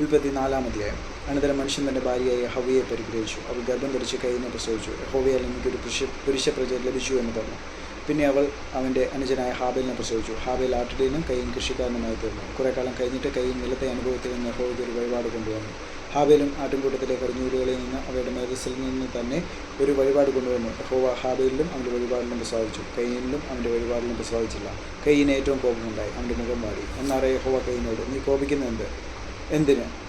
ഉൽപ്പത്തി നാലാം അധ്യായം. അനന്തരം മനുഷ്യൻ തന്റെ ഭാര്യയായ ഹവയെ പരിഗ്രഹിച്ചു. അവൾ ഗർഭം ധരിച്ച് കൈയിനെ പ്രസവിച്ചു. ഹോവയാൽ എനിക്കൊരു പുരുഷ പുരുഷ പ്രജ ലഭിച്ചു എന്ന് പറഞ്ഞു. പിന്നെ അവൾ അവന്റെ അനുജനായ ഹാബേലിനെ പ്രസവിച്ചു. ഹാബേൽ ആട്ടിടയിലും കൈയും കൃഷിക്കാരനുമായി തീർന്നു. കുറേ കാലം കഴിഞ്ഞിട്ട് കൈയും നിലത്തെ അനുഭവത്തിൽ നിന്ന് ഹോവയ്ക്ക് ഒരു വഴിപാട് കൊണ്ടുവന്നു. ഹാബേലും ആട്ടിൻകൂട്ടത്തിലെ കടിഞ്ഞൂലുകളിൽ നിന്ന് അവയുടെ മേധസ്സിൽ നിന്ന് തന്നെ ഒരു വഴിപാട് കൊണ്ടുവന്നു. ഹോവ ഹാബേലിലും അവന്റെ വഴിപാടിലും പ്രസാദിച്ചു കൈയിലും അവന്റെ വഴിപാടിലും പ്രസാദിച്ചില്ല കൈയിന് ഏറ്റവും കോപമുണ്ടായി. അവന്റെ മുഖം മാറി. എന്നറിയ ഹോവ കൈയിനോട് നീ കോപിക്കുന്നത് എന്ത് എന്തിന്?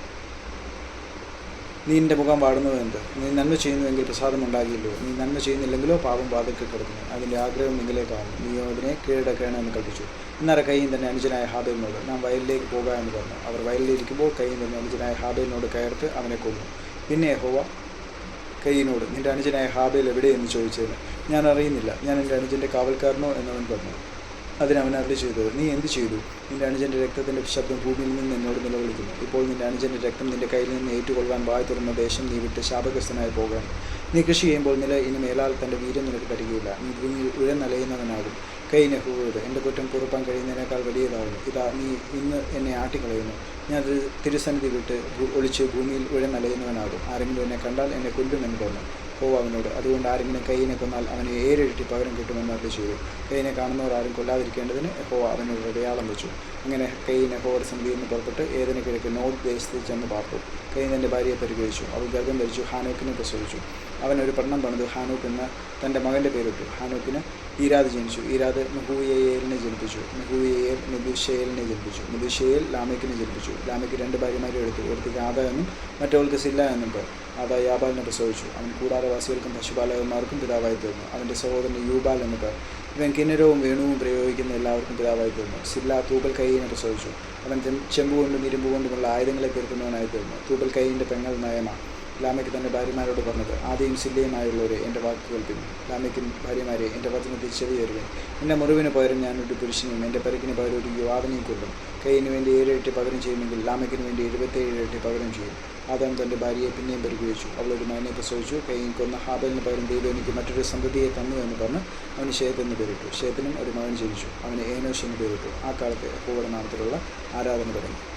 നീ എന്റെ മുഖം പാടുന്നത് എന്ത്? നീ നന്മ ചെയ്യുന്നുവെങ്കിൽ പ്രസാദം ഉണ്ടാകില്ലോ നീ നന്മ ചെയ്യുന്നില്ലെങ്കിലോ പാപം വാതിൽക്ക് കിടക്കുന്നു. അതിന്റെ ആഗ്രഹം നിങ്ങളിലേക്കാവുന്നു നീയോ അതിനെ കീഴടക്കണമെന്ന് കൽപ്പിച്ചു. എന്നാൽ കൈയും തന്നെ അനുജനായ ഹാബേലിനോട് നാം വയലിലേക്ക് പോകാം എന്ന് പറഞ്ഞു. അവർ വയലിലിരിക്കുമ്പോൾ കൈയും തന്നെ അനുജനായ ഹാബേലിനോട് കയർത്ത് അവനെ കൊന്നു. പിന്നെ ഹോവ കൈയിനോട് നിന്റെ അനുജനായ ഹാബേൽ എവിടെയെന്ന് ചോദിച്ചതിന്? ഞാൻ അറിയുന്നില്ല. ഞാൻ എന്റെ അനുജന്റെ കാവൽക്കാരനോ എന്നവൻ പറഞ്ഞു. അതിന് അവൻ അരളി ചെയ്തത് നീ എന്ത് ചെയ്തു? നിന്റെ അനുജന്റെ രക്തത്തിന്റെ ശബ്ദം ഭൂമിയിൽ നിന്ന് എന്നോട് നിലവിളിക്കുന്നു. ഇപ്പോൾ നിന്റെ അനുജന്റെ രക്തം നിന്റെ കയ്യിൽ നിന്ന് ഏറ്റുകൊള്ളുവാൻ വായ തുറന്ന ദേശം നീ വിട്ട് ശാപഗ്രസ്തനായി പോകണം നീ കൃഷി ചെയ്യുമ്പോൾ നില ഇനി മേലാൽ തന്റെ വീര്യം നിനക്ക് തരികയില്ല. നീ ഭൂമിയിൽ ഉഴന്നലയുന്നവനാകും. കൈ നെഹുവോട് എന്റെ കുറ്റം കുറുപ്പാൻ കഴിയുന്നതിനേക്കാൾ വലിയതാകുന്നു. ഇതാ നീ ഇന്ന് എന്നെ ആട്ടിക്കളയുന്നു. ഞാൻ തിരുസന്നിധി വിട്ട് ഒളിച്ച് ഭൂമിയിൽ ഉഴന്നലയുന്നവനാകും. ആരെങ്കിലും എന്നെ കണ്ടാൽ എന്നെ കൊല്ലുമെന്ന് പറഞ്ഞു ഹോ അവനോട് അതുകൊണ്ട് ആരെങ്കിലും കൈയിനെ കൊന്നാൽ അവന് ഏഴിരട്ടി പകരം കിട്ടുമെന്ന് അറി ചെയ്തു. കൈയിനെ കാണുന്നവർ ആരും കൊല്ലാതിരിക്കേണ്ടതിന് ഹോ അവനൊരു അടയാളം വെച്ചു. അങ്ങനെ കൈയിനെ ഹോയുടെ സമിതിയിൽ നിന്ന് പുറപ്പെട്ട് ഏതിന് കിഴക്ക് നോർത്ത് ദേശത്ത് ചെന്ന് പാർത്തു. കൈ തന്റെ ഭാര്യയെ പരിഗ്രഹിച്ചു അവൾ ഗർഭം ധരിച്ചു ഹാനോക്കിനെ പ്രസവിച്ചു. അവൻ ഒരു പട്ടണം പണിത്. ഹാനോക്ക് എന്ന തന്റെ മകന്റെ പേരിട്ടു. ഹാനോക്കിന് ഈരാദ് ജനിച്ചു. ഈരാദ് മെഹൂയേലിനെ ജനിപ്പിച്ചു. മെഹൂയേൽ മെബുഷേലിനെ ജനിപ്പിച്ചു. മെബുഷേൽ ലാമേക്കിനെ ജനിപ്പിച്ചു. ലാമേക്ക് രണ്ട് ഭാര്യമാരെ എടുത്തു. ഒരുത്തിക്ക് ആദ എന്നും മറ്റവൾക്ക് സില്ല എന്നും പേർ. ആദ പ്രസവിച്ചു. അവൻ കൂടാരവാസികൾക്കും പശുപാലകന്മാർക്കും പിതാവായി തീർന്നു. അവന്റെ സഹോദരൻ യൂബാൽ എന്ന പേർ. ഇവൻ കിന്നരവും വേണുവും പ്രയോഗിക്കുന്ന എല്ലാവർക്കും പിതാവായി തീർന്നു. സില്ല തൂബൽ കൈയിനെ പ്രസവിച്ചു അവൻ ചെമ്പുകൊണ്ടും ചെമ്പ് കൊണ്ടും ഇരുമ്പ് കൊണ്ടുമുള്ള ആയുധങ്ങളെ തീർക്കുന്നവനായി തീർന്നു. തൂബൽ കൈയിന്റെ പെങ്ങൾ നയമ. ലാമയ്ക്ക് തന്റെ ഭാര്യമാരോട് പറഞ്ഞത് ആദ്യം സില്ലയുമായുള്ളവരെ എന്റെ വാക്ക് കേൾപ്പിൻ. ലാമയ്ക്കും ഭാര്യമാരെ എന്റെ വചനത്തിൽ ചെവി തരുവൻ എന്റെ മുറിവിന് പകരം ഞാനൊരു പുരുഷനെയും എന്റെ പരക്കിന് പകരം ഒരു യുവാവിനെയും കൊല്ലും. കൈയിന് വേണ്ടി ഏഴ് ഇരട്ടി പകരം ചെയ്യുമെങ്കിൽ ലാമയ്ക്കിന് വേണ്ടി എഴുപത്തേഴ് എട്ട് പകരം ചെയ്യും. ആദാം തന്റെ ഭാര്യയെ പിന്നെയും പരിഗ്രഹിച്ചു അവൾ ഒരു മകനെ പ്രസവിച്ചു. കൈയും കൊന്ന ഹാബലിന് പകരം ദൈവം എനിക്ക് മറ്റൊരു സന്തതിയെ തന്നു എന്ന് പറഞ്ഞ് അവന് ഷേത്ത് പേരിട്ടു. ഷേത്തിനും ഒരു മകൻ ജനിച്ചു. അവന് ഏനോഷ് എന്ന് പേരിട്ടു. ആ കാലത്ത് നാമത്തിലുള്ള ആരാധന തുടങ്ങി.